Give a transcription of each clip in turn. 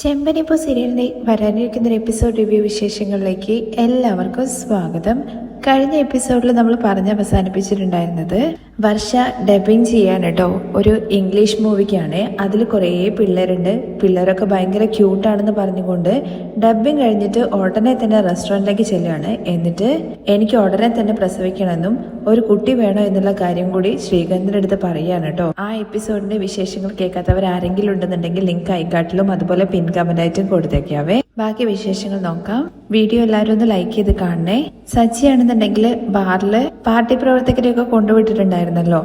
ചെമ്പനിപ്പൂ സീരിയലിന്റെ വരാനിരിക്കുന്ന ഒരു എപ്പിസോഡ് റിവ്യൂ വിശേഷങ്ങളിലേക്ക് എല്ലാവർക്കും സ്വാഗതം. കഴിഞ്ഞ എപ്പിസോഡിൽ നമ്മൾ പറഞ്ഞ് അവസാനിപ്പിച്ചിട്ടുണ്ടായിരുന്നത് വർഷ ഡബിങ് ചെയ്യാൻ കേട്ടോ. ഒരു ഇംഗ്ലീഷ് മൂവിക്കാണ് അതിൽ കുറേ പിള്ളേരുണ്ട്. പിള്ളേരൊക്കെ ഭയങ്കര ക്യൂട്ടാണെന്ന് പറഞ്ഞുകൊണ്ട് ഡബിങ് കഴിഞ്ഞിട്ട് ഉടനെ തന്നെ റെസ്റ്റോറന്റിലേക്ക് ചെല്ലുകയാണ്. എന്നിട്ട് എനിക്ക് ഉടനെ തന്നെ പ്രസവിക്കണമെന്നും ഒരു കുട്ടി വേണോ എന്നുള്ള കാര്യം കൂടി ശ്രീകാന്തിന്റെ അടുത്ത് പറയുകയാണ് കേട്ടോ. ആ എപ്പിസോഡിന്റെ വിശേഷങ്ങൾ കേൾക്കാത്തവർ ആരെങ്കിലും ഉണ്ടെന്നുണ്ടെങ്കിൽ ലിങ്ക് ഐക്കാട്ടിലും അതുപോലെ പിൻ കമന്റ് ആയിട്ടും കൊടുത്തേക്കാവേ ബാക്കി വിശേഷങ്ങൾ നോക്കാം. വീഡിയോ എല്ലാവരും ഒന്ന് ലൈക്ക് ചെയ്ത് കാണണേ. സച്ചിയാണെന്നുണ്ടെങ്കിൽ ബാറിൽ പാർട്ടി പ്രവർത്തകരെയൊക്കെ കൊണ്ടുവിട്ടിട്ടുണ്ടായിരുന്നല്ലോ.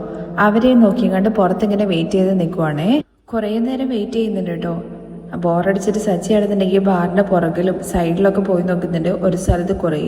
അവരെയും നോക്കി കണ്ട് പുറത്തിങ്ങനെ വെയിറ്റ് ചെയ്ത് നിൽക്കുവാണേ കുറേ നേരം വെയിറ്റ് ചെയ്യുന്നുണ്ട് കേട്ടോ. ബോറടിച്ചിട്ട് സച്ചി ആണെന്നുണ്ടെങ്കിൽ ബാറിന്റെ പുറകിലും സൈഡിലൊക്കെ പോയി നോക്കുന്നുണ്ട്. ഒരു സ്ഥലത്ത് കുറേ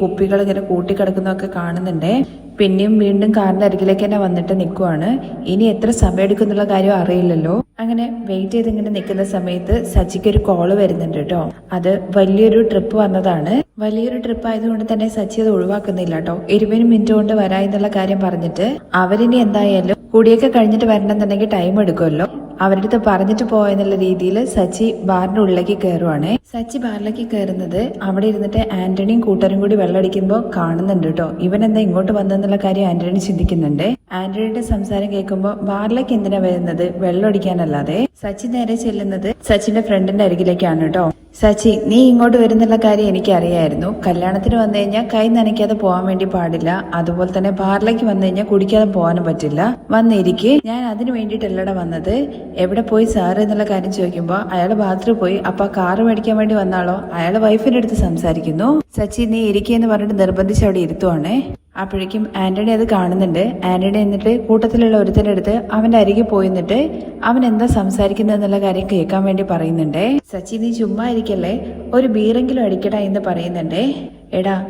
കുപ്പികൾ ഇങ്ങനെ കൂട്ടിക്കിടക്കുന്നതൊക്കെ കാണുന്നുണ്ട്. പിന്നെയും വീണ്ടും കാറിന്റെ അരികിലേക്ക് തന്നെ വന്നിട്ട് നിൽക്കുവാണ് ഇനി എത്ര സമയം എടുക്കുന്നുള്ള കാര്യം അറിയില്ലല്ലോ. അങ്ങനെ വെയിറ്റ് ചെയ്ത് ഇങ്ങനെ നിൽക്കുന്ന സമയത്ത് സച്ചിക്ക് ഒരു കോൾ വരുന്നുണ്ട് കേട്ടോ. അത് വലിയൊരു ട്രിപ്പ് വന്നതാണ്. വലിയൊരു ട്രിപ്പ് ആയതുകൊണ്ട് തന്നെ സച്ചി അത് ഒഴിവാക്കുന്നില്ല കേട്ടോ. ഇരുപത് മിനിറ്റ് കൊണ്ട് വരാ എന്നുള്ള കാര്യം പറഞ്ഞിട്ട് അവരിനി എന്തായാലും കുടിയൊക്കെ കഴിഞ്ഞിട്ട് വരണമെന്നുണ്ടെങ്കിൽ ടൈം എടുക്കുമല്ലോ. അവരുടെ അടുത്ത് പറഞ്ഞിട്ട് പോയെന്നുള്ള രീതിയിൽ സച്ചി ബാറിന്റെ ഉള്ളിലേക്ക് കയറുവാണേ സച്ചി ബാറിലേക്ക് കയറുന്നത് അവിടെ ഇരുന്നിട്ട് ആന്റണിയും കൂട്ടരും കൂടി വെള്ളമടിക്കുമ്പോൾ കാണുന്നുണ്ട് കേട്ടോ. ഇവൻ എന്താ ഇങ്ങോട്ട് വന്നെന്നുള്ള കാര്യം ആന്റണി ചിന്തിക്കുന്നുണ്ട്. ആന്റണിയുടെ സംസാരം കേൾക്കുമ്പോൾ ബാറിലേക്ക് എന്തിനാ വരുന്നത്? വെള്ളം അടിക്കാനല്ലാതെ സച്ചി നേരെ ചെല്ലുന്നത് സച്ചിന്റെ ഫ്രണ്ടിന്റെ അരികിലേക്കാണ് കേട്ടോ. സച്ചി നീ ഇങ്ങോട്ട് വരുന്നുള്ള കാര്യം എനിക്ക് അറിയായിരുന്നു കല്യാണത്തിന് വന്നു കഴിഞ്ഞാൽ കൈ നനയ്ക്കാതെ പോകാൻ വേണ്ടി പാടില്ല. അതുപോലെ തന്നെ ബാറിലേക്ക് വന്നു കഴിഞ്ഞാൽ കുടിക്കാതെ പോകാനും പറ്റില്ല. വന്നിരിക്കെ. ഞാൻ അതിന് വേണ്ടിയിട്ടല്ലട വന്നത്. എവിടെ പോയി സാർ എന്നുള്ള കാര്യം ചോദിക്കുമ്പോൾ അയാൾ ബാത്റൂമിൽ പോയി അപ്പൊ കാറ് മേടിക്കാൻ വേണ്ടി വന്നാളോ? അയാൾ വൈഫിന്റെ അടുത്ത് സംസാരിക്കുന്നു. സച്ചി നീ ഇരിക്കെന്ന് പറഞ്ഞിട്ട് നിർബന്ധിച്ച് അവിടെ ഇരുത്തുവാണേ. അപ്പോഴേക്കും ആന്റണി അത് കാണുന്നുണ്ട്. ആന്റണി എന്നിട്ട് കൂട്ടത്തിലുള്ള ഒരുത്തിന്റെ അടുത്ത് അവന്റെ അരികെ പോയിന്നിട്ട് അവൻ എന്താ സംസാരിക്കുന്നത് എന്നുള്ള കാര്യം കേൾക്കാൻ വേണ്ടി പറയുന്നുണ്ട്. സച്ചി നീ ചുമ്മാ ഇരിക്കല്ലേ? ഒരു ബീറെങ്കിലും അടിക്കടാ എന്ന് പറയുന്നുണ്ട്. എടാ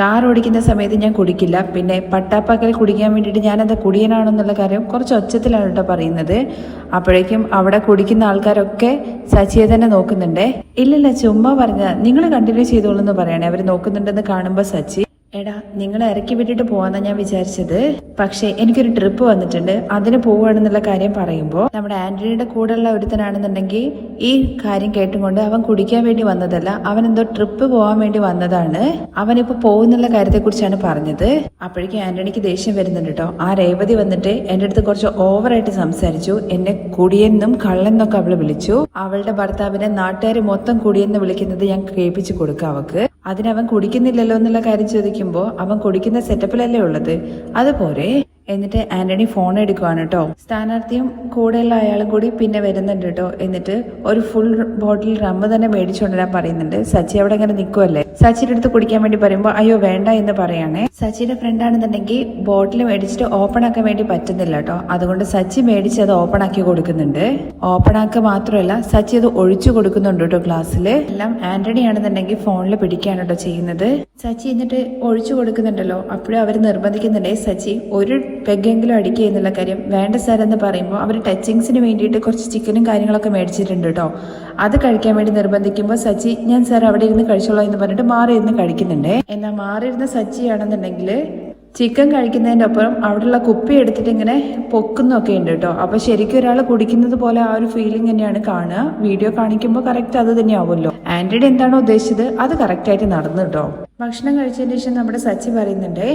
കാർ ഓടിക്കുന്ന സമയത്ത് ഞാൻ കുടിക്കില്ല. പിന്നെ പട്ടാപ്പാക്കൽ കുടിക്കാൻ വേണ്ടിയിട്ട് ഞാനത് കുടിയനാണെന്നുള്ള കാര്യം കുറച്ച് ഒച്ചത്തിലാണ് കേട്ടോ പറയുന്നത്. അപ്പോഴേക്കും അവിടെ കുടിക്കുന്ന ആൾക്കാരൊക്കെ സച്ചിയെ തന്നെ നോക്കുന്നുണ്ടേ. ഇല്ലില്ല ചുമ്മാ പറഞ്ഞ നിങ്ങൾ കണ്ടിന്യൂ ചെയ്തോളൂ എന്ന് പറയണേ. അവർ നോക്കുന്നുണ്ടെന്ന് കാണുമ്പോൾ സച്ചി. എടാ നിങ്ങളെ ഇറക്കി വിട്ടിട്ട് പോവാന്നാ ഞാൻ വിചാരിച്ചത്. പക്ഷേ എനിക്കൊരു ട്രിപ്പ് വന്നിട്ടുണ്ട്. അതിന് പോവുകയാണെന്നുള്ള കാര്യം പറയുമ്പോൾ നമ്മുടെ ആന്റണിയുടെ കൂടെയുള്ള ഒരുത്തനാണെന്നുണ്ടെങ്കിൽ ഈ കാര്യം കേട്ടുകൊണ്ട് അവൻ കുടിക്കാൻ വേണ്ടി വന്നതല്ല അവൻ എന്തോ ട്രിപ്പ് പോകാൻ വേണ്ടി വന്നതാണ്. അവനിപ്പോ പോകുന്നുള്ള കാര്യത്തെക്കുറിച്ചാണ് പറഞ്ഞത്. അപ്പോഴേക്കും ആന്റണിക്ക് ദേഷ്യം വരുന്നുണ്ട് കേട്ടോ ആ രേവതി വന്നിട്ട് എന്റെ അടുത്ത് കുറച്ച് ഓവറായിട്ട് സംസാരിച്ചു. എന്നെ കുടിയെന്നും കള്ളെന്നൊക്കെ അവൾ വിളിച്ചു. അവളുടെ ഭർത്താവിനെ നാട്ടുകാർ മൊത്തം കുടിയെന്ന് വിളിക്കുന്നത് ഞാൻ കേൾപ്പിച്ചു കൊടുക്കാം അവക്ക്. അതിനവൻ കുടിക്കുന്നില്ലല്ലോ എന്നുള്ള കാര്യം ചോദിക്കുമ്പോൾ അവൻ കുടിക്കുന്ന സെറ്റപ്പിലല്ലേ ഉള്ളത്? അതുപോലെ എന്നിട്ട് ആന്റണി ഫോൺ എടുക്കുവാണ് കേട്ടോ സ്ഥാനാർത്ഥിയും കൂടെയുള്ള അയാളും കൂടി പിന്നെ വരുന്നുണ്ട് കേട്ടോ എന്നിട്ട് ഒരു ഫുൾ ബോട്ടിൽ റമ്മ് തന്നെ മേടിച്ചുകൊണ്ടുവരാൻ പറയുന്നുണ്ട്. സച്ചി അവിടെ ഇങ്ങനെ നിൽക്കുമല്ലേ സച്ചിയുടെ അടുത്ത് കുടിക്കാൻ വേണ്ടി പറയുമ്പോൾ അയ്യോ വേണ്ട എന്ന് പറയാണേ. സച്ചിയുടെ ഫ്രണ്ട് ആണെന്നുണ്ടെങ്കിൽ ബോട്ടിൽ മേടിച്ചിട്ട് ഓപ്പൺ ആക്കാൻ വേണ്ടി പറ്റുന്നില്ല കേട്ടോ അതുകൊണ്ട് സച്ചി മേടിച്ച് അത് ഓപ്പൺ ആക്കി കൊടുക്കുന്നുണ്ട്. ഓപ്പൺ ആക്കുക മാത്രമല്ല സച്ചി അത് ഒഴിച്ചു കൊടുക്കുന്നുണ്ട് കേട്ടോ ക്ലാസ്സിൽ എല്ലാം ആന്റണി ആണെന്നുണ്ടെങ്കിൽ ഫോണിൽ പിടിക്കുകയാണ് കേട്ടോ ചെയ്യുന്നത്. സച്ചി എന്നിട്ട് ഒഴിച്ചു കൊടുക്കുന്നുണ്ടല്ലോ. അപ്പോഴും അവർ നിർബന്ധിക്കുന്നുണ്ടേ. സച്ചി ഒരു പെഗ്ഗെങ്കിലും അടിക്കുക എന്നുള്ള കാര്യം വേണ്ട സാർ എന്ന് പറയുമ്പോൾ അവർ ടച്ചിങ്സിന് വേണ്ടിയിട്ട് കുറച്ച് ചിക്കനും കാര്യങ്ങളൊക്കെ മേടിച്ചിട്ടുണ്ട് കേട്ടോ. അത് കഴിക്കാൻ വേണ്ടി നിർബന്ധിക്കുമ്പോൾ സച്ചി ഞാൻ സാർ അവിടെ ഇരുന്ന് കഴിച്ചോളാം എന്ന് പറഞ്ഞിട്ട് മാറി ഇരുന്ന് കഴിക്കുന്നുണ്ട്. എന്നാൽ മാറി ഇരുന്ന സച്ചി ആണെന്നുണ്ടെങ്കിൽ ചിക്കൻ കഴിക്കുന്നതിന്റെ ഒപ്പം അവിടെയുള്ള കുപ്പി എടുത്തിട്ട് ഇങ്ങനെ പൊക്കുന്നൊക്കെ ഉണ്ട് കേട്ടോ. അപ്പോൾ ശരിക്കും ഒരാൾ കുടിക്കുന്നത് പോലെ ആ ഒരു ഫീലിംഗ് തന്നെയാണ് കാണുക. വീഡിയോ കാണിക്കുമ്പോൾ കറക്റ്റ് അത് തന്നെയാവുമല്ലോ. ആന്റണി എന്താണോ ഉദ്ദേശിച്ചത് അത് കറക്റ്റായിട്ട് നടന്നു കേട്ടോ. ഭക്ഷണം കഴിച്ചതിന് ശേഷം നമ്മുടെ സച്ചി പറയുന്നുണ്ടേ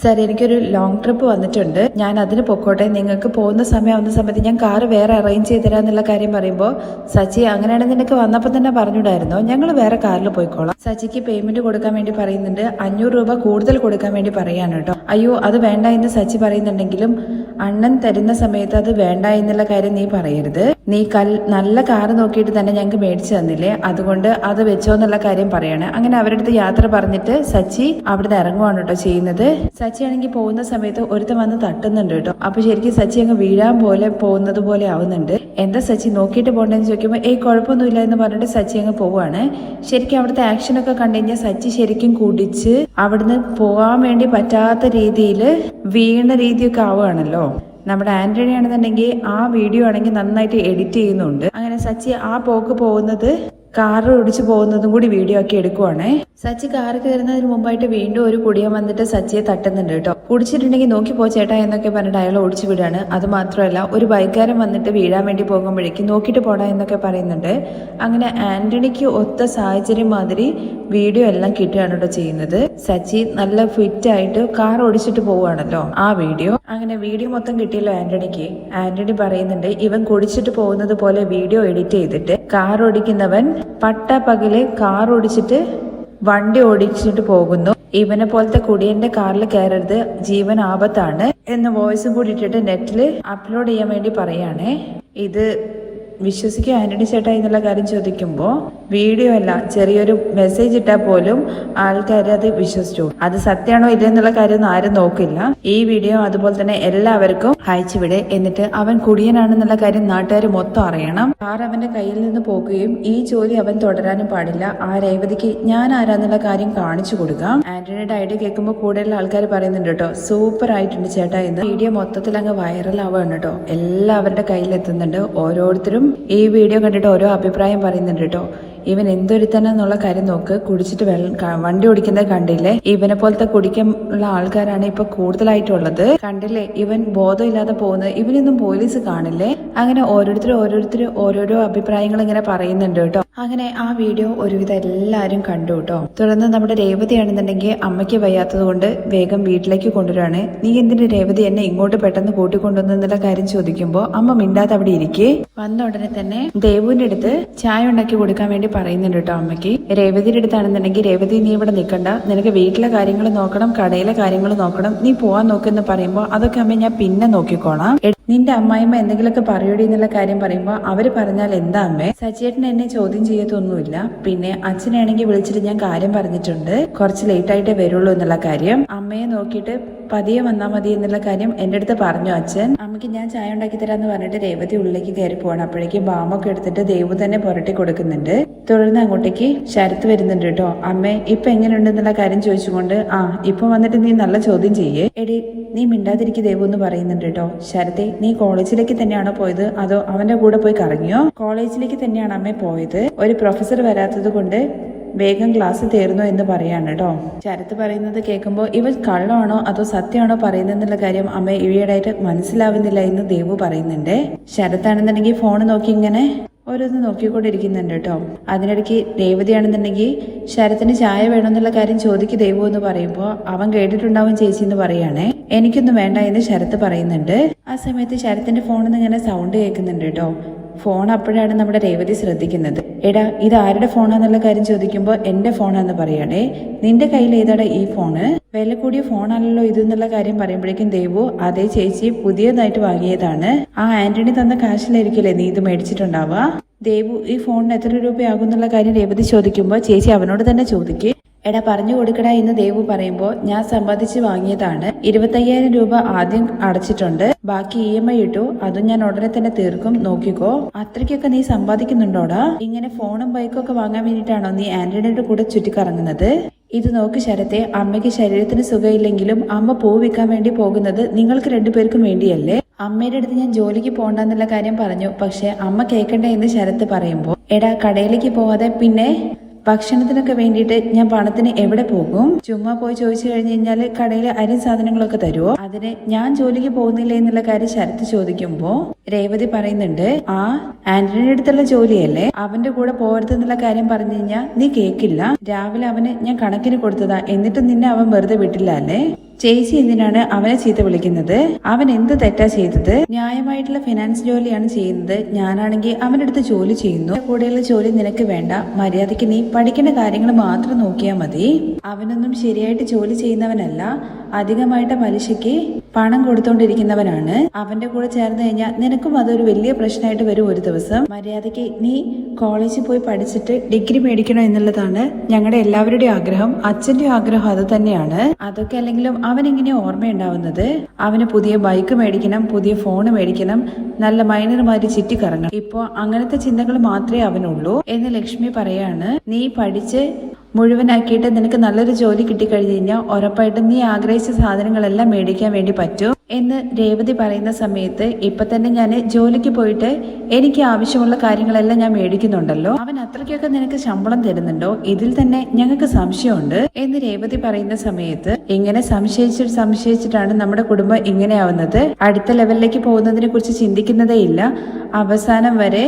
സാർ എനിക്കൊരു ലോങ് ട്രിപ്പ് വന്നിട്ടുണ്ട്. ഞാൻ അതിന് പൊക്കോട്ടെ. നിങ്ങൾക്ക് പോകുന്ന സമയമാവുന്ന സമയത്ത് ഞാൻ കാറ് വേറെ അറേഞ്ച് ചെയ്ത് തരാമെന്നുള്ള കാര്യം പറയുമ്പോൾ സച്ചി അങ്ങനെയാണെങ്കിൽ നിനക്ക് വന്നപ്പോൾ തന്നെ പറഞ്ഞിടായിരുന്നോ ഞങ്ങൾ വേറെ കാറിൽ പോയിക്കോളാം. സച്ചിക്ക് പേയ്മെന്റ് കൊടുക്കാൻ വേണ്ടി പറയുന്നുണ്ട്. അഞ്ഞൂറ് രൂപ കൂടുതൽ കൊടുക്കാൻ വേണ്ടി പറയാണ് കേട്ടോ. അയ്യോ അത് വേണ്ട എന്ന് സച്ചി പറയുന്നുണ്ടെങ്കിലും അണ്ണൻ തരുന്ന സമയത്ത് അത് വേണ്ട എന്നുള്ള കാര്യം നീ പറയരുത്. നീ കൽ നല്ല കാറ് നോക്കിയിട്ട് തന്നെ ഞങ്ങൾക്ക് മേടിച്ചു തന്നില്ലേ? അതുകൊണ്ട് അത് വെച്ചോ എന്നുള്ള കാര്യം പറയാണ്. അങ്ങനെ അവരുടെ അടുത്ത് യാത്ര പറഞ്ഞിട്ട് സച്ചി അവിടുന്ന് ഇറങ്ങുവാണ് കേട്ടോ ചെയ്യുന്നത്. സച്ചി ആണെങ്കിൽ പോകുന്ന സമയത്ത് ഒരുത്തൻ വന്ന് തട്ടുന്നുണ്ട് കേട്ടോ. അപ്പൊ ശരിക്കും സച്ചി അങ്ങ് വീഴാൻ പോലെ പോകുന്നത് പോലെ ആവുന്നുണ്ട്. എന്താ സച്ചി നോക്കിയിട്ട് പോകണ്ടെന്ന് ചോദിക്കുമ്പോൾ ഏയ് കുഴപ്പമൊന്നുമില്ല എന്ന് പറഞ്ഞിട്ട് സച്ചി അങ്ങ് പോവാണ്. ശരിക്കും അവിടുത്തെ ആക്ഷൻ ഒക്കെ കണ്ടു കഴിഞ്ഞാൽ സച്ചി ശരിക്കും കുടിച്ച് അവിടുന്ന് പോകാൻ വേണ്ടി പറ്റാത്ത രീതിയിൽ വീണ രീതിയൊക്കെ ആവുകയാണല്ലോ. നമ്മുടെ ആന്റണി ആണെന്നുണ്ടെങ്കിൽ ആ വീഡിയോ ആണെങ്കിൽ നന്നായിട്ട് എഡിറ്റ് ചെയ്യുന്നുണ്ട്. അങ്ങനെ സച്ചി ആ പോക്ക് പോകുന്നത് കാറ് ഓടിച്ചു പോകുന്നതും കൂടി വീഡിയോ ആക്കി എടുക്കുവാണേ. സച്ചി കാറ് കയറുന്നതിന് മുമ്പായിട്ട് വീണ്ടും ഒരു കുടിയൻ വന്നിട്ട് സച്ചിയെ തട്ടുന്നുണ്ട് കേട്ടോ. കുടിച്ചിട്ടുണ്ടെങ്കിൽ നോക്കി പോ ചേട്ടാ എന്നൊക്കെ പറഞ്ഞിട്ട് അയാൾ ഓടിച്ചു വിടാണ്. അത് മാത്രമല്ല ഒരു ബൈക്കാരൻ വന്നിട്ട് വീഴാൻ വേണ്ടി പോകുമ്പോഴേക്ക് നോക്കിയിട്ട് പോടാ എന്നൊക്കെ പറയുന്നുണ്ട്. അങ്ങനെ ആന്റണിക്ക് ഒത്ത സാഹചര്യം മാതിരി വീഡിയോ എല്ലാം കിട്ടുകയാണ് കേട്ടോ ചെയ്യുന്നത്. സച്ചി നല്ല ഫിറ്റ് ആയിട്ട് കാർ ഓടിച്ചിട്ട് പോവുകയാണല്ലോ ആ വീഡിയോ. അങ്ങനെ വീഡിയോ മൊത്തം കിട്ടിയല്ലോ ആന്റണിക്ക്. ആന്റണി പറയുന്നുണ്ട് ഇവൻ കുടിച്ചിട്ട് പോകുന്നത് പോലെ വീഡിയോ എഡിറ്റ് ചെയ്തിട്ട് കാർ ഓടിക്കുന്നവൻ പട്ട പകൽ കാർ ഓടിച്ചിട്ട് വണ്ടി ഓടിച്ചിട്ട് പോകുന്നു. ഇവനെ പോലത്തെ കുടിയന്റെ കാറിൽ കയറരുത്. ജീവൻ ആപത്താണ് എന്ന് വോയിസും കൂടി ഇട്ടിട്ട് നെറ്റിൽ അപ്ലോഡ് ചെയ്യാൻ വേണ്ടി പറയാണേ ഇത് വിശ്വസിക്കുക. ആന്റണി ചേട്ടാ എന്നുള്ള കാര്യം ചോദിക്കുമ്പോൾ വീഡിയോ അല്ല ചെറിയൊരു മെസ്സേജ് ഇട്ടാൽ പോലും ആൾക്കാർ അത് വിശ്വസിച്ചു. അത് സത്യമാണോ ഇല്ല എന്നുള്ള കാര്യമൊന്നും ആരും നോക്കില്ല. ഈ വീഡിയോ അതുപോലെ തന്നെ എല്ലാവർക്കും അയച്ചുവിടെ എന്നിട്ട് അവൻ കുടിയനാണെന്നുള്ള കാര്യം നാട്ടുകാർ മൊത്തം അറിയണം. കാർ അവന്റെ കയ്യിൽ നിന്ന് പോകുകയും ഈ ജോലി അവൻ തുടരാനും പാടില്ല. ആ രേവതിക്ക് ഞാൻ ആരാന്നുള്ള കാര്യം കാണിച്ചു കൊടുക്കാം. ആന്റണിയുടെ ഐഡിയ കേൾക്കുമ്പോൾ കൂടുതൽ ആൾക്കാർ പറയുന്നുണ്ട് കേട്ടോ സൂപ്പർ ആയിട്ടുണ്ട് ചേട്ടാ എന്ന്. വീഡിയോ മൊത്തത്തിൽ അങ്ങ് വൈറൽ ആവുകയാണ് കേട്ടോ. എല്ലാവരുടെ കയ്യിൽ എത്തുന്നുണ്ട് ഓരോരുത്തരും ഈ വീഡിയോ കണ്ടിട്ട് ഓരോ അഭിപ്രായം പറയുന്നുണ്ട് കേട്ടോ ഇവൻ എന്തൊരുത്തനെന്നുള്ള കാര്യം നോക്ക്. കുടിച്ചിട്ട് വണ്ടി ഓടിക്കുന്നത് കണ്ടില്ലേ? ഇവനെ പോലത്തെ കുടിക്കാനുള്ള ആൾക്കാരാണ് ഇപ്പൊ കൂടുതലായിട്ടുള്ളത്. കണ്ടില്ലേ? ഇവൻ ബോധമില്ലാതെ പോകുന്നത്. ഇവനൊന്നും പോലീസ് കാണില്ലേ? അങ്ങനെ ഓരോരുത്തർ ഓരോരുത്തർ ഓരോരോ അഭിപ്രായങ്ങൾ ഇങ്ങനെ പറയുന്നുണ്ട് കേട്ടോ. അങ്ങനെ ആ വീഡിയോ ഒരുവിധം എല്ലാരും കണ്ടു കേട്ടോ. തുടർന്ന് നമ്മുടെ രേവതിയാണെന്നുണ്ടെങ്കിൽ അമ്മയ്ക്ക് വയ്യാത്തത് കൊണ്ട് വേഗം വീട്ടിലേക്ക് കൊണ്ടുവരാണ് നീ എന്തിന് രേവതി എന്നെ ഇങ്ങോട്ട് പെട്ടെന്ന് കൂട്ടിക്കൊണ്ടുവന്നുള്ള കാര്യം ചോദിക്കുമ്പോൾ അമ്മ മിണ്ടാതെ അവിടെ ഇരിക്കേ. വന്ന ഉടനെ തന്നെ ദേവുവിന്റെ അടുത്ത് ചായ ഉണ്ടാക്കി കൊടുക്കാൻ വേണ്ടി പറയുന്നുണ്ട് കേട്ടോ അമ്മയ്ക്ക്. രേവതിയുടെ അടുത്താണെന്നുണ്ടെങ്കിൽ രേവതി നീ ഇവിടെ നിൽക്കണ്ട നിനക്ക് വീട്ടിലെ കാര്യങ്ങൾ നോക്കണം കടയിലെ കാര്യങ്ങൾ നോക്കണം. നീ പോവാൻ നോക്കുന്ന പറയുമ്പോൾ അതൊക്കെ അമ്മ ഞാൻ പിന്നെ നോക്കിക്കോളാം. നിന്റെ അമ്മായിമ്മ എന്തെങ്കിലുമൊക്കെ പറയൂടി എന്നുള്ള കാര്യം പറയുമ്പോൾ അവർ പറഞ്ഞാൽ എന്താ അമ്മേ? സച്ചേട്ടൻ എന്നെ ചോദ്യം ചെയ്യത്തൊന്നുമില്ല. പിന്നെ അച്ഛനാണെങ്കിൽ വിളിച്ചിട്ട് ഞാൻ കാര്യം പറഞ്ഞിട്ടുണ്ട്. കുറച്ച് ലേറ്റ് ആയിട്ടേ വരുള്ളൂ എന്നുള്ള കാര്യം. അമ്മയെ നോക്കിയിട്ട് പതിയെ വന്നാൽ മതി എന്നുള്ള കാര്യം എന്റെ അടുത്ത് പറഞ്ഞു അച്ഛൻ. അമ്മയ്ക്ക് ഞാൻ ചായ ഉണ്ടാക്കി തരാന്ന് പറഞ്ഞിട്ട് രേവതി ഉള്ളിലേക്ക് കയറി പോകണം അപ്പോഴേക്കും ബാമൊക്കെ എടുത്തിട്ട് ദേവു തന്നെ പുരട്ടി കൊടുക്കുന്നുണ്ട്. തുടർന്ന് അങ്ങോട്ടേക്ക് ശരത്ത് വരുന്നുണ്ട് കേട്ടോ. അമ്മേ ഇപ്പൊ എങ്ങനെയുണ്ട് എന്നുള്ള കാര്യം ചോദിച്ചുകൊണ്ട് ആ ഇപ്പൊ വന്നിട്ട് നീ നല്ല ചോദ്യം ചെയ്യേ. എടി നീ മിണ്ടാതിരിക്കുക ദേവു എന്ന് പറയുന്നുണ്ട് കേട്ടോ. ശരത്തെ നീ കോളേജിലേക്ക് തന്നെയാണോ പോയത്? അതോ അവന്റെ കൂടെ പോയി കറങ്ങിയോ? കോളേജിലേക്ക് തന്നെയാണ് അമ്മ പോയത്. ഒരു പ്രൊഫസർ വരാത്തത് കൊണ്ട് വേഗം ക്ലാസ് തീർന്നു എന്ന് പറയാണ് കേട്ടോ ശരത്ത് പറയുന്നത് കേൾക്കുമ്പോൾ ഇവൻ കള്ളമാണോ അതോ സത്യമാണോ പറയുന്നതെന്നുള്ള കാര്യം അമ്മ ഈയിടെയായിട്ട് മനസ്സിലാവുന്നില്ല എന്ന് ദേവു പറയുന്നുണ്ട്. ശരത്താണെന്നുണ്ടെങ്കിൽ ഫോൺ നോക്കി ഇങ്ങനെ ഓരോന്ന് നോക്കിക്കൊണ്ടിരിക്കുന്നുണ്ട് കേട്ടോ അതിനിടയ്ക്ക് രേവതിയാണെന്നുണ്ടെങ്കിൽ ശരത്തിന് ചായ വേണമെന്നുള്ള കാര്യം ചോദിക്ക് ദേവു എന്ന് പറയുമ്പോൾ അവൻ കേട്ടിട്ടുണ്ടാവും ചേച്ചി എന്ന് പറയുകയാണേ എനിക്കൊന്നും വേണ്ട എന്ന് ശരത്ത് പറയുന്നുണ്ട്. ആ സമയത്ത് ശരത്തിന്റെ ഫോണിൽ നിന്ന് ഇങ്ങനെ സൗണ്ട് കേൾക്കുന്നുണ്ട് കേട്ടോ ഫോൺ അപ്പോഴാണ് നമ്മുടെ രേവതി ശ്രദ്ധിക്കുന്നത്. എടാ ഇത് ആരുടെ ഫോണാന്നുള്ള കാര്യം ചോദിക്കുമ്പോൾ എന്റെ ഫോണാന്ന് പറയണേ. നിന്റെ കയ്യിൽ ഏതാടാ ഈ ഫോണ്? വില കൂടിയ ഫോണാണല്ലോ ഇത് എന്നുള്ള കാര്യം പറയുമ്പോഴേക്കും ദേവു അതേ ചേച്ചി പുതിയതായിട്ട് വാങ്ങിയതാണ്. ആ ആന്റണി തന്ന കാശിലായിരിക്കില്ലേ നീ ഇത് മേടിച്ചിട്ടുണ്ടാവുക? ദേവു ഈ ഫോണിന് എത്ര രൂപയാകും എന്നുള്ള കാര്യം രേവതി ചോദിക്കുമ്പോൾ ചേച്ചി അവനോട് തന്നെ ചോദിക്കേ. എടാ പറഞ്ഞു കൊടുക്കടാ എന്ന് ദേവു പറയുമ്പോൾ ഞാൻ സമ്പാദിച്ച് വാങ്ങിയതാണ്. ഇരുപത്തയ്യായിരം രൂപ ആദ്യം അടച്ചിട്ടുണ്ട്. ബാക്കി ഇ എം ഐ ഇട്ടു. അതും ഞാൻ ഉടനെ തന്നെ തീർക്കും. നോക്കിക്കോ. അത്രയ്ക്കൊക്കെ നീ സമ്പാദിക്കുന്നുണ്ടോടാ? ഇങ്ങനെ ഫോണും ബൈക്കും ഒക്കെ വാങ്ങാൻ വേണ്ടിയിട്ടാണോ നീ ആന്റണിയുടെ കൂടെ ചുറ്റിക്കറങ്ങുന്നത്? ഇത് നോക്ക് ശരത്തെ. അമ്മയ്ക്ക് ശരീരത്തിന് സുഖമില്ലെങ്കിലും അമ്മ പൂ വിൽക്കാൻ വേണ്ടി പോകുന്നത് നിങ്ങൾക്ക് രണ്ടുപേർക്കും വേണ്ടിയല്ലേ? അമ്മയുടെ അടുത്ത് ഞാൻ ജോലിക്ക് പോകണ്ടെന്നുള്ള കാര്യം പറഞ്ഞു. പക്ഷെ അമ്മ കേൾക്കണ്ടേ എന്ന് ശരത്ത് പറയുമ്പോൾ എടാ കടയിലേക്ക് പോവാതെ പിന്നെ? ഭക്ഷണത്തിനൊക്കെ വേണ്ടിയിട്ട് ഞാൻ പണത്തിന് എവിടെ പോകും? ചുമ്മാ പോയി ചോദിച്ചു കഴിഞ്ഞു കഴിഞ്ഞാൽ കടയിൽ അരി സാധനങ്ങളൊക്കെ തരുമോ അതിന് ഞാൻ ജോലിക്ക് പോകുന്നില്ല എന്നുള്ള കാര്യം ശരത്ത് ചോദിക്കുമ്പോ രേവതി പറയുന്നുണ്ട് ആ ആന്റണിയുടെ അടുത്തുള്ള ജോലിയല്ലേ? അവന്റെ കൂടെ പോകരുതെന്നുള്ള കാര്യം പറഞ്ഞു കഴിഞ്ഞാൽ നീ കേക്കില്ല. രാവിലെ അവന് ഞാൻ കണക്കിന് കൊടുത്തതാ. എന്നിട്ട് നിന്നെ അവൻ വെറുതെ വിട്ടില്ല അല്ലേ? ചേച്ചി എന്തിനാണ് അവനെ ചീത്ത വിളിക്കുന്നത്? അവൻ എന്ത് തെറ്റാ ചെയ്തത്? ന്യായമായിട്ടുള്ള ഫിനാൻസ് ജോലിയാണ് ചെയ്യുന്നത്. ഞാനാണെങ്കിൽ അവന്റെ അടുത്ത് ജോലി ചെയ്യുന്നു. കൂടെയുള്ള ജോലി നിനക്ക് വേണ്ട. മര്യാദയ്ക്ക് നീ പഠിക്കേണ്ട കാര്യങ്ങൾ മാത്രം നോക്കിയാൽ മതി. അവനൊന്നും ശരിയായിട്ട് ജോലി ചെയ്യുന്നവനല്ല. അധികമായിട്ട് പലിശയ്ക്ക് പണം കൊടുത്തോണ്ടിരിക്കുന്നവനാണ്. അവന്റെ കൂടെ ചേർന്ന് കഴിഞ്ഞാൽ നിനക്കും അതൊരു വലിയ പ്രശ്നമായിട്ട് വരും ഒരു ദിവസം. മര്യാദയ്ക്ക് നീ കോളേജിൽ പോയി പഠിച്ചിട്ട് ഡിഗ്രി മേടിക്കണം എന്നുള്ളതാണ് ഞങ്ങളുടെ എല്ലാവരുടെയും ആഗ്രഹം. അച്ഛന്റെ ആഗ്രഹം അത് തന്നെയാണ്. അതൊക്കെ അല്ലെങ്കിലും അവൻ ഇങ്ങനെ ഓർമ്മയുണ്ടാവുന്നത്? അവന് പുതിയ ബൈക്ക് മേടിക്കണം പുതിയ ഫോൺ മേടിക്കണം നല്ല മൈനർമാര് ചുറ്റിക്കറങ്ങണം ഇപ്പോ അങ്ങനത്തെ ചിന്തകൾ മാത്രമേ അവനുള്ളൂ. എന്ന് ലക്ഷ്മി പറയാണ്. നീ പഠിച്ച് മുഴുവനാക്കിയിട്ട് നിനക്ക് നല്ലൊരു ജോലി കിട്ടിക്കഴിഞ്ഞ് കഴിഞ്ഞാൽ ഉറപ്പായിട്ടും നീ ആഗ്രഹിച്ച സാധനങ്ങളെല്ലാം മേടിക്കാൻ വേണ്ടി പറ്റൂ. എന്ന് രേവതി പറയുന്ന സമയത്ത് ഇപ്പൊ തന്നെ ഞാൻ ജോലിക്ക് പോയിട്ട് എനിക്ക് ആവശ്യമുള്ള കാര്യങ്ങളെല്ലാം ഞാൻ മേടിക്കുന്നുണ്ടല്ലോ. അവൻ അത്രയ്ക്കൊക്കെ നിനക്ക് ശമ്പളം തരുന്നുണ്ടോ? ഇതിൽ തന്നെ ഞങ്ങൾക്ക് സംശയമുണ്ട്. എന്ന് രേവതി പറയുന്ന സമയത്ത് ഇങ്ങനെ സംശയിച്ചിട്ട് സംശയിച്ചിട്ടാണ് നമ്മുടെ കുടുംബം ഇങ്ങനെയാവുന്നത്. അടുത്ത ലെവലിലേക്ക് പോകുന്നതിനെ കുറിച്ച് ചിന്തിക്കുന്നതേ ഇല്ല അവസാനം വരെ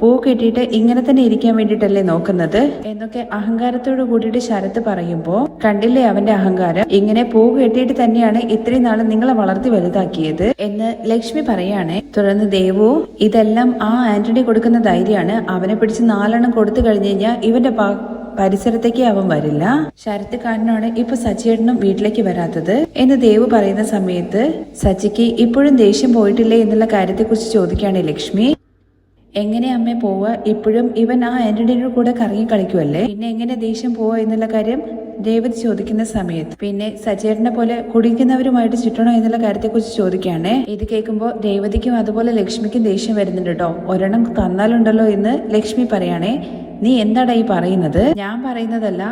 പൂ കെട്ടിയിട്ട് ഇങ്ങനെ തന്നെ ഇരിക്കാൻ വേണ്ടിട്ടല്ലേ നോക്കുന്നത്? എന്നൊക്കെ അഹങ്കാരത്തോട് കൂടിയിട്ട് ശരത്ത് പറയുമ്പോ കണ്ടില്ലേ അവന്റെ അഹങ്കാരം? ഇങ്ങനെ പൂ കെട്ടിയിട്ട് തന്നെയാണ് ഇത്രയും നാൾ നിങ്ങളെ വളർത്തി വലുതാക്കിയത്? എന്ന് ലക്ഷ്മി പറയാണ്. തുടർന്ന് ദേവു ഇതെല്ലാം ആ ആന്റണി കൊടുക്കുന്ന ധൈര്യമാണ്. അവനെ പിടിച്ച് നാലെണ്ണം കൊടുത്തു കഴിഞ്ഞു കഴിഞ്ഞാൽ ഇവന്റെ പാ പരിസരത്തേക്ക് അവൻ വരില്ല. ശരത്ത് കാരനാണ് ഇപ്പൊ സച്ചിയേട്ടനും വീട്ടിലേക്ക് വരാത്തത്? എന്ന് ദേവ് പറയുന്ന സമയത്ത് സച്ചിക്ക് ഇപ്പോഴും ദേഷ്യം പോയിട്ടില്ലേ എന്നുള്ള കാര്യത്തെ കുറിച്ച് ചോദിക്കുകയാണ് ലക്ഷ്മി. എങ്ങനെ അമ്മ പോവുക? ഇപ്പോഴും ഇവൻ ആ ആന്റണിയുടെ കൂടെ കറങ്ങി കളിക്കുമല്ലേ പിന്നെ എങ്ങനെ ദേഷ്യം പോവുക എന്നുള്ള കാര്യം രേവതി ചോദിക്കുന്ന സമയത്ത്. പിന്നെ സജേട്ടനെ പോലെ കുടിക്കുന്നവരുമായിട്ട് ചുറ്റണോ എന്നുള്ള കാര്യത്തെക്കുറിച്ച് ചോദിക്കുകയാണ്. ഇത് കേൾക്കുമ്പോൾ രേവതിക്കും അതുപോലെ ലക്ഷ്മിക്കും ദേഷ്യം വരുന്നുണ്ട് കേട്ടോ ഒരെണ്ണം തന്നാലുണ്ടല്ലോ എന്ന് ലക്ഷ്മി പറയാണേ. നീ എന്താടാ ഈ പറയുന്നത്? ഞാൻ പറയുന്നതല്ല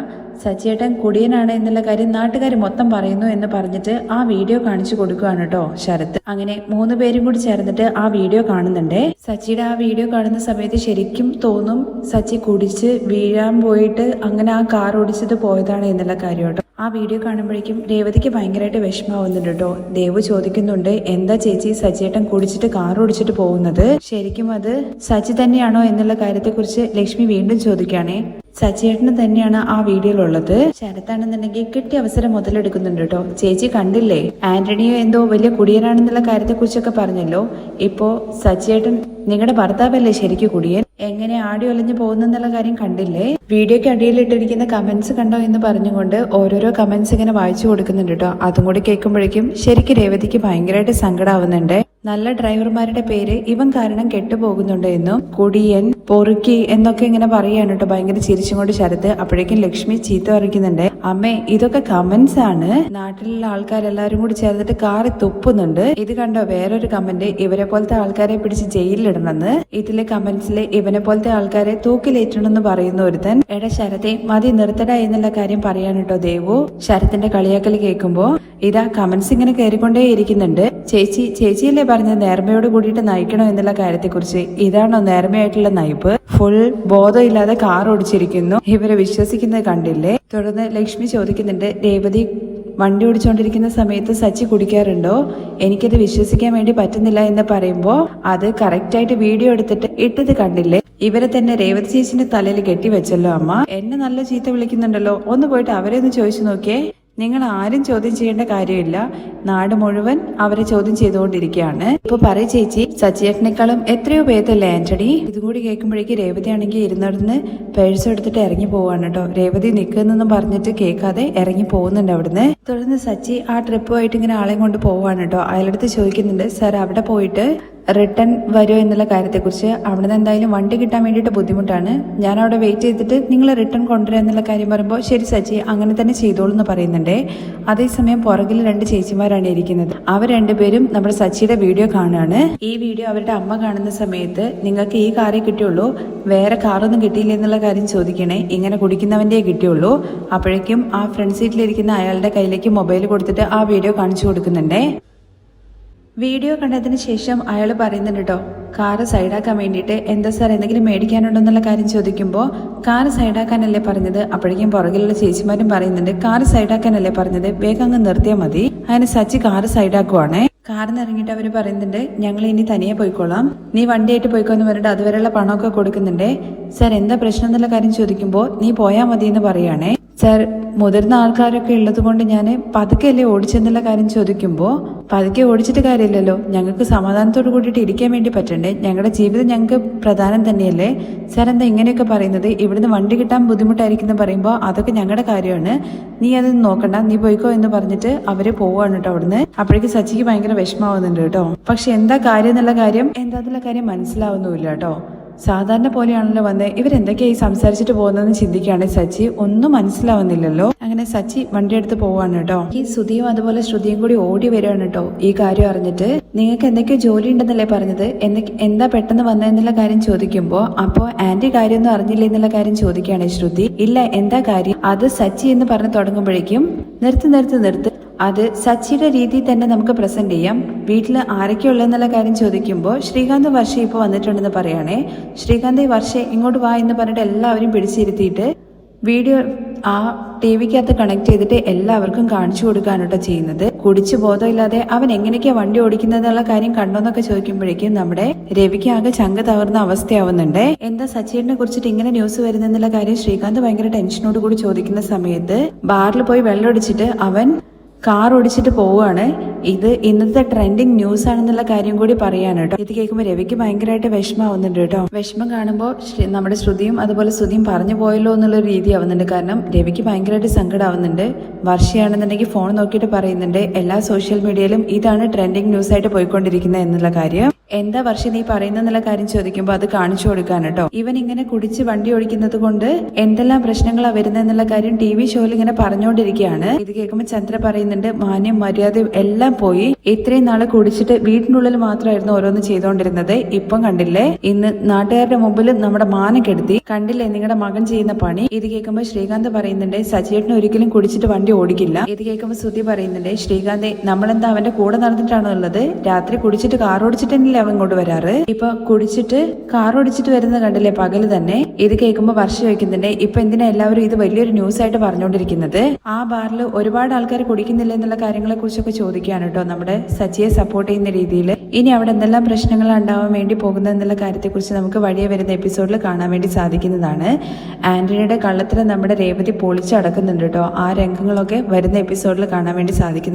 സച്ചേട്ടൻ കുടിയനാണ് എന്നുള്ള കാര്യം നാട്ടുകാർ മൊത്തം പറയുന്നു എന്ന് പറഞ്ഞിട്ട് ആ വീഡിയോ കാണിച്ചു കൊടുക്കുകയാണ് കേട്ടോ ശരത്ത് അങ്ങനെ മൂന്ന് പേരും കൂടി ചേർന്നിട്ട് ആ വീഡിയോ കാണുന്നുണ്ടേ. സച്ചിയുടെ ആ വീഡിയോ കാണുന്ന സമയത്ത് ശരിക്കും തോന്നും സച്ചി കുടിച്ച് വീഴാൻ പോയിട്ട് അങ്ങനെ ആ കാർ ഓടിച്ചത് പോയതാണ് എന്നുള്ള കാര്യം കേട്ടോ. ആ വീഡിയോ കാണുമ്പോഴേക്കും രേവതിക്ക് ഭയങ്കരമായിട്ട് വിഷമാവുന്നുണ്ട് കേട്ടോ. ദേവ് ചോദിക്കുന്നുണ്ട് എന്താ ചേച്ചി സച്ചിയേട്ടൻ കുടിച്ചിട്ട് കാർ ഓടിച്ചിട്ട് പോകുന്നത്? ശരിക്കും അത് സച്ചി തന്നെയാണോ എന്നുള്ള കാര്യത്തെക്കുറിച്ച് ലക്ഷ്മി വീണ്ടും ചോദിക്കുകയാണേ. സച്ചിയേട്ടന് തന്നെയാണ് ആ വീഡിയോയിലുള്ളത്. ശരത്താണെന്നുണ്ടെങ്കിൽ കിട്ടിയ അവസരം മുതലെടുക്കുന്നുണ്ട് കേട്ടോ. ചേച്ചി കണ്ടില്ലേ? ആന്റണിയോ എന്തോ വലിയ കുടിയനാണെന്നുള്ള കാര്യത്തെക്കുറിച്ചൊക്കെ പറഞ്ഞല്ലോ. ഇപ്പോ സച്ചേട്ടൻ നിങ്ങളുടെ ഭർത്താവല്ലേ ശരിക്കും കുടിയൻ? എങ്ങനെ ആടി ഒലഞ്ഞു പോകുന്നെന്നുള്ള കാര്യം കണ്ടില്ലേ? വീഡിയോയ്ക്ക് അടിയിലിട്ടിരിക്കുന്ന കമന്റ്സ് കണ്ടോ എന്ന് പറഞ്ഞുകൊണ്ട് ഓരോരോ കമന്റ്സ് ഇങ്ങനെ വായിച്ചു കൊടുക്കുന്നുണ്ട് കേട്ടോ. അതും കൂടി കേൾക്കുമ്പോഴേക്കും ശരിക്കും രേവതിക്ക് ഭയങ്കരമായിട്ട് സങ്കടാവുന്നുണ്ട്. നല്ല ഡ്രൈവർമാരുടെ പേര് ഇവൻ കാരണം കെട്ടുപോകുന്നുണ്ട് എന്നും കുടിയൻ പൊറുക്കി എന്നൊക്കെ ഇങ്ങനെ പറയാണ് കേട്ടോ. ഭയങ്കര ചിരിച്ചും കൊണ്ട് ശരത്ത് അപ്പോഴേക്കും ലക്ഷ്മി ചീത്ത പറിക്കുന്നുണ്ട് അമ്മേ ഇതൊക്കെ കമന്റ്സ് ആണ്. നാട്ടിലുള്ള ആൾക്കാരെല്ലാരും കൂടി ചേർന്നിട്ട് കാറി തുപ്പുന്നുണ്ട്. ഇത് കണ്ടോ? വേറൊരു കമന്റ് ഇവരെ പോലത്തെ ആൾക്കാരെ പിടിച്ച് ജയിലിലിടണമെന്ന്. ഇതിലെ കമന്റ്സിലെ ഇവനെ പോലത്തെ ആൾക്കാരെ തൂക്കിലേറ്റണമെന്ന് പറയുന്ന ഒരുത്തൻ. എടാ ശരത്തെ മതി നിർത്തട എന്നുള്ള കാര്യം പറയാൻ കേട്ടോ ദേവു. ശരത്തിന്റെ കളിയാക്കൽ കേൾക്കുമ്പോ ഇതാ കമന്റ്സ് ഇങ്ങനെ കയറിക്കൊണ്ടേ ഇരിക്കുന്നുണ്ട് ചേച്ചി ചേച്ചിയല്ലേ പറഞ്ഞ നേർമയോട് കൂടിയിട്ട് നയിക്കണോ എന്നുള്ള കാര്യത്തെക്കുറിച്ച്. ഇതാണോ നേർമയായിട്ടുള്ള നയിപ്പ്? ഫുൾ ബോധമില്ലാതെ കാർ ഓടിച്ചിരിക്കുന്നു. ഇവരെ വിശ്വസിക്കുന്നത് കണ്ടില്ലേ? തുടർന്ന് ലക്ഷ്മി ചോദിക്കുന്നുണ്ട് രേവതി വണ്ടി ഓടിച്ചുകൊണ്ടിരിക്കുന്ന സമയത്ത് സച്ചി കുടിക്കാറുണ്ടോ? എനിക്കത് വിശ്വസിക്കാൻ വേണ്ടി പറ്റുന്നില്ല എന്ന് പറയുമ്പോൾ അത് കറക്റ്റായിട്ട് വീഡിയോ എടുത്തിട്ട് ഇട്ടത് കണ്ടില്ലേ? ഇവരെ തന്നെ രേവതി ചേച്ചിന്റെ തലയിൽ കെട്ടിവെച്ചല്ലോ അമ്മ. എന്നെ നല്ല ചീത്ത വിളിക്കുന്നുണ്ടല്ലോ. ഒന്ന് പോയിട്ട് അവരെ ഒന്ന് ചോദിച്ചു നോക്കിയേ. നിങ്ങൾ ആരും ചോദ്യം ചെയ്യേണ്ട കാര്യമില്ല. നാട് മുഴുവൻ അവരെ ചോദ്യം ചെയ്തുകൊണ്ടിരിക്കുകയാണ്. ഇപ്പൊ പറയ ചേച്ചി സച്ചിയേട്ടനേക്കാളും എത്രയോ ഭേദമല്ലേ ആന്റണി? ഇതും കൂടി കേൾക്കുമ്പോഴേക്ക് രേവതി ആണെങ്കിൽ ഇരുന്നിടന്ന് പേഴ്സ് എടുത്തിട്ട് ഇറങ്ങി പോവാണ് കേട്ടോ. രേവതി നിൽക്കുന്നൊന്നും പറഞ്ഞിട്ട് കേൾക്കാതെ ഇറങ്ങി പോകുന്നുണ്ട് അവിടുന്ന്. തുടർന്ന് സച്ചി ആ ട്രിപ്പുമായിട്ട് ഇങ്ങനെ ആളെയും കൊണ്ട് പോവാണ് കേട്ടോ. അയാളടുത്ത് ചോദിക്കുന്നുണ്ട് സാർ അവിടെ പോയിട്ട് റിട്ടേൺ വരുമോ എന്നുള്ള കാര്യത്തെക്കുറിച്ച് അവിടുന്ന് എന്തായാലും വണ്ടി കിട്ടാൻ വേണ്ടിയിട്ട് ബുദ്ധിമുട്ടാണ്. ഞാൻ അവിടെ വെയിറ്റ് ചെയ്തിട്ട് നിങ്ങൾ റിട്ടേൺ കൊണ്ടുവരാം എന്നുള്ള കാര്യം പറയുമ്പോൾ ശരി സച്ചി അങ്ങനെ തന്നെ ചെയ്തോളൂ എന്ന് പറയുന്നുണ്ട്. അതേസമയം പുറകിൽ രണ്ട് ചേച്ചിമാരാണ് ഇരിക്കുന്നത്. അവർ രണ്ടുപേരും നമ്മുടെ സച്ചിയുടെ വീഡിയോ കാണുകയാണ്. ഈ വീഡിയോ അവരുടെ അമ്മ കാണുന്ന സമയത്ത് നിങ്ങൾക്ക് ഈ കാറേ കിട്ടിയുള്ളൂ. വേറെ കാറൊന്നും കിട്ടിയില്ല എന്നുള്ള കാര്യം ചോദിക്കണേ. ഇങ്ങനെ കുടിക്കുന്നവന്റെ കിട്ടിയുള്ളൂ. അപ്പോഴേക്കും ആ ഫ്രണ്ട് സീറ്റിലിരിക്കുന്ന അയാളുടെ കയ്യിലേക്ക് മൊബൈൽ കൊടുത്തിട്ട് ആ വീഡിയോ കാണിച്ചു കൊടുക്കുന്നുണ്ടേ. വീഡിയോ കണ്ടതിന് ശേഷം അയാൾ പറയുന്നുണ്ട് കേട്ടോ കാറ് സൈഡാക്കാൻ വേണ്ടിയിട്ട് എന്താ സാർ എന്തെങ്കിലും മേടിക്കാനുണ്ടോ എന്നുള്ള കാര്യം ചോദിക്കുമ്പോൾ കാറ് സൈഡാക്കാനല്ലേ പറഞ്ഞത്? അപ്പോഴേക്കും പുറകിലുള്ള ചേച്ചിമാരും പറയുന്നുണ്ട് കാറ് സൈഡാക്കാനല്ലേ പറഞ്ഞത്? വേഗം അങ്ങ് നിർത്തിയാൽ മതി. അതിന് സച്ചി കാറ് സൈഡാക്കുവാണേ. കാറിന്ന് ഇറങ്ങിയിട്ട് അവർ പറയുന്നുണ്ട് ഞങ്ങൾ ഇനി തനിയെ പോയിക്കോളാം. നീ വണ്ടിയായിട്ട് പോയിക്കോന്ന് പറഞ്ഞിട്ട് അതുവരെയുള്ള പണമൊക്കെ കൊടുക്കുന്നുണ്ടേ. സാർ എന്താ പ്രശ്നം എന്നുള്ള കാര്യം ചോദിക്കുമ്പോൾ നീ പോയാൽ മതി എന്ന് പറയുകയാണേ സാർ മുതിർന്ന ആൾക്കാരൊക്കെ ഉള്ളത് കൊണ്ട് ഞാൻ പതുക്കെയല്ലേ ഓടിച്ചെന്നുള്ള കാര്യം ചോദിക്കുമ്പോൾ പതുക്കെ ഓടിച്ചിട്ട് കാര്യമില്ലല്ലോ. ഞങ്ങൾക്ക് സമാധാനത്തോട് കൂടിയിട്ട് ഇരിക്കാൻ വേണ്ടി പറ്റണ്ടേ? ഞങ്ങളുടെ ജീവിതം ഞങ്ങൾക്ക് പ്രധാനം തന്നെയല്ലേ? സാർ എന്താ ഇങ്ങനെയൊക്കെ പറയുന്നത്? ഇവിടുന്ന് വണ്ടി കിട്ടാൻ ബുദ്ധിമുട്ടായിരിക്കും എന്ന് പറയുമ്പോൾ അതൊക്കെ ഞങ്ങളുടെ കാര്യമാണ്. നീ അത് നോക്കണ്ട. നീ പോയിക്കോ എന്ന് പറഞ്ഞിട്ട് അവർ പോവാണ് കേട്ടോ അവിടുന്ന്. അപ്പോഴേക്ക് സച്ചിക്ക് ഭയങ്കര വിഷമാവുന്നുണ്ട് കേട്ടോ പക്ഷെ എന്താ കാര്യം എന്നുള്ള കാര്യം എന്താ എന്നുള്ള കാര്യം മനസ്സിലാവുന്നുമില്ല കേട്ടോ സാധാരണ പോലെയാണല്ലോ വന്ന്. ഇവരെന്തൊക്കെയായി സംസാരിച്ചിട്ട് പോകുന്നതെന്ന് ചിന്തിക്കുകയാണ് സച്ചി? ഒന്നും മനസ്സിലാവുന്നില്ലല്ലോ. അങ്ങനെ സച്ചി വണ്ടി എടുത്ത് പോവാണ് കേട്ടോ. ഈ സുധിയും അതുപോലെ ശ്രുതിയും കൂടി ഓടി വരികയാണ് കേട്ടോ. ഈ കാര്യം അറിഞ്ഞിട്ട് നിങ്ങൾക്ക് എന്തൊക്കെയോ ജോലി ഉണ്ടെന്നല്ലേ പറഞ്ഞത്? എന്താ പെട്ടെന്ന് വന്നതെന്നുള്ള കാര്യം ചോദിക്കുമ്പോൾ അപ്പോ ആന്റി കാര്യമൊന്നും അറിഞ്ഞില്ല എന്നുള്ള കാര്യം ചോദിക്കുകയാണ് ശ്രുതി. ഇല്ല എന്താ കാര്യം? അത് സച്ചി എന്ന് പറഞ്ഞു തുടങ്ങുമ്പോഴേക്കും നിർത്തി നിർത്തി നിർത്ത് അത് സച്ചിയുടെ രീതിയിൽ തന്നെ നമുക്ക് പ്രസന്റ് ചെയ്യാം. വീട്ടിൽ ആരൊക്കെ ഉള്ളതെന്നുള്ള കാര്യം ചോദിക്കുമ്പോൾ ശ്രീകാന്ത് വർഷ ഇപ്പോൾ വന്നിട്ടുണ്ടെന്ന് പറയുകയാണേ ശ്രീകാന്ത് ഈ വർഷ ഇങ്ങോട്ട് വാ എന്ന് പറഞ്ഞിട്ട് എല്ലാവരും പിടിച്ചിരുത്തിയിട്ട് വീഡിയോ ആ ടി വിക്കകത്ത് കണക്ട് ചെയ്തിട്ട് എല്ലാവർക്കും കാണിച്ചു കൊടുക്കാനോട്ടോ ചെയ്യുന്നത്. കുടിച്ചു ബോധമില്ലാതെ അവൻ എങ്ങനെയൊക്കെയാ വണ്ടി ഓടിക്കുന്നതെന്നുള്ള കാര്യം കണ്ടോന്നൊക്കെ ചോദിക്കുമ്പോഴേക്കും നമ്മുടെ രവിക്ക് ആകെ ചങ്ക് തകർന്ന അവസ്ഥയാവുന്നുണ്ട്. എന്താ സച്ചിനെ കുറിച്ചിട്ട് ഇങ്ങനെ ന്യൂസ് വരുന്നെന്നുള്ള കാര്യം ശ്രീകാന്ത് ഭയങ്കര ടെൻഷനോട് കൂടി ചോദിക്കുന്ന സമയത്ത് ബാറിൽ പോയി വെള്ളം അടിച്ചിട്ട് അവൻ കാർ ഓടിച്ചിട്ട് പോവുകയാണ്. ഇത് ഇന്നത്തെ ട്രെൻഡിങ് ന്യൂസ് ആണെന്നുള്ള കാര്യം കൂടി പറയാൻ കേട്ടോ. ഇത് കേൾക്കുമ്പോൾ രവിക്ക് ഭയങ്കരമായിട്ട് വിഷമാവുന്നുണ്ട് കേട്ടോ. വിഷമം കാണുമ്പോൾ നമ്മുടെ ശ്രുതിയും അതുപോലെ ശ്രുതിയും പറഞ്ഞു പോയല്ലോ എന്നുള്ള രീതി ആവുന്നുണ്ട്. കാരണം രവിക്ക് ഭയങ്കരമായിട്ട് സങ്കടമാവുന്നുണ്ട് വർഷയാണെന്നുണ്ടെങ്കിൽ ഫോൺ നോക്കിയിട്ട് പറയുന്നുണ്ട്. എല്ലാ സോഷ്യൽ മീഡിയയിലും ഇതാണ് ട്രെൻഡിങ് ന്യൂസ് ആയിട്ട് പോയിക്കൊണ്ടിരിക്കുന്നത് എന്നുള്ള കാര്യം. എന്താ വർഷം നീ പറയുന്നെന്നുള്ള കാര്യം ചോദിക്കുമ്പോൾ അത് കാണിച്ചു കൊടുക്കാൻ കേട്ടോ ഇവൻ ഇങ്ങനെ കുടിച്ച് വണ്ടി ഓടിക്കുന്നത് കൊണ്ട് എന്തെല്ലാം പ്രശ്നങ്ങളാ വരുന്നതെന്നുള്ള കാര്യം ടി വി ഷോയിൽ ഇങ്ങനെ പറഞ്ഞുകൊണ്ടിരിക്കുകയാണ് ഇത് കേൾക്കുമ്പോൾ ചന്ദ്ര പറയുന്നുണ്ട് മാന്യം മര്യാദയും എല്ലാം പോയി. ഇത്രയും നാൾ കുടിച്ചിട്ട് വീട്ടിനുള്ളിൽ മാത്രമായിരുന്നു ഓരോന്ന് ചെയ്തുകൊണ്ടിരുന്നത് ഇപ്പം കണ്ടില്ലേ? ഇന്ന് നാട്ടുകാരുടെ മുമ്പിൽ നമ്മുടെ മാനം കെടുത്തി. കണ്ടില്ലേ നിങ്ങളുടെ മകൻ ചെയ്യുന്ന പണി? ഇത് കേൾക്കുമ്പോൾ ശ്രീകാന്ത് പറയുന്നുണ്ട് സച്ചിയേട്ടൻ ഒരിക്കലും കുടിച്ചിട്ട് വണ്ടി ഓടിക്കില്ല. ഇത് കേൾക്കുമ്പോൾ ശ്രുതി പറയുന്നുണ്ട് ശ്രീകാന്തെ നമ്മളെന്താ അവന്റെ കൂടെ നടന്നിട്ടാണോ ഉള്ളത് രാത്രി കുടിച്ചിട്ട് കാർ ഓടിച്ചിട്ടല്ലേ അവൻ ഇങ്ങോട്ട് വരാറ്? ഇപ്പൊ കുടിച്ചിട്ട് കാർ ഓടിച്ചിട്ട് വരുന്നത് കണ്ടില്ലേ പകൽ തന്നെ? ഇത് കേൾക്കുമ്പോൾ വർഷം വയ്ക്കുന്നുണ്ട് ഇപ്പൊ എന്തിനാ എല്ലാവരും ഇത് വലിയൊരു ന്യൂസ് ആയിട്ട് പറഞ്ഞുകൊണ്ടിരിക്കുന്നത്? ആ ബാറിൽ ഒരുപാട് ആൾക്കാർ കുടിക്കുന്നില്ല എന്നുള്ള കാര്യങ്ങളെ കുറിച്ചൊക്കെ ചോദിക്കുകയാണ് കേട്ടോ നമ്മുടെ സച്ചിയെ സപ്പോർട്ട് ചെയ്യുന്ന രീതിയിൽ ഇനി അവിടെ എന്തെല്ലാം പ്രശ്നങ്ങൾ ഉണ്ടാവാൻ വേണ്ടി പോകുന്നത് എന്നുള്ള കാര്യത്തെക്കുറിച്ച് നമുക്ക് വഴിയെ വരുന്ന എപ്പിസോഡിൽ കാണാൻ വേണ്ടി സാധിക്കുന്നതാണ്. ആന്റണിയുടെ കള്ളത്തിൽ നമ്മുടെ രേവതി പൊളിച്ചടക്കുന്നുണ്ട് കേട്ടോ. ആ രംഗങ്ങളൊക്കെ വരുന്ന എപ്പിസോഡിൽ കാണാൻ വേണ്ടി സാധിക്കുന്നു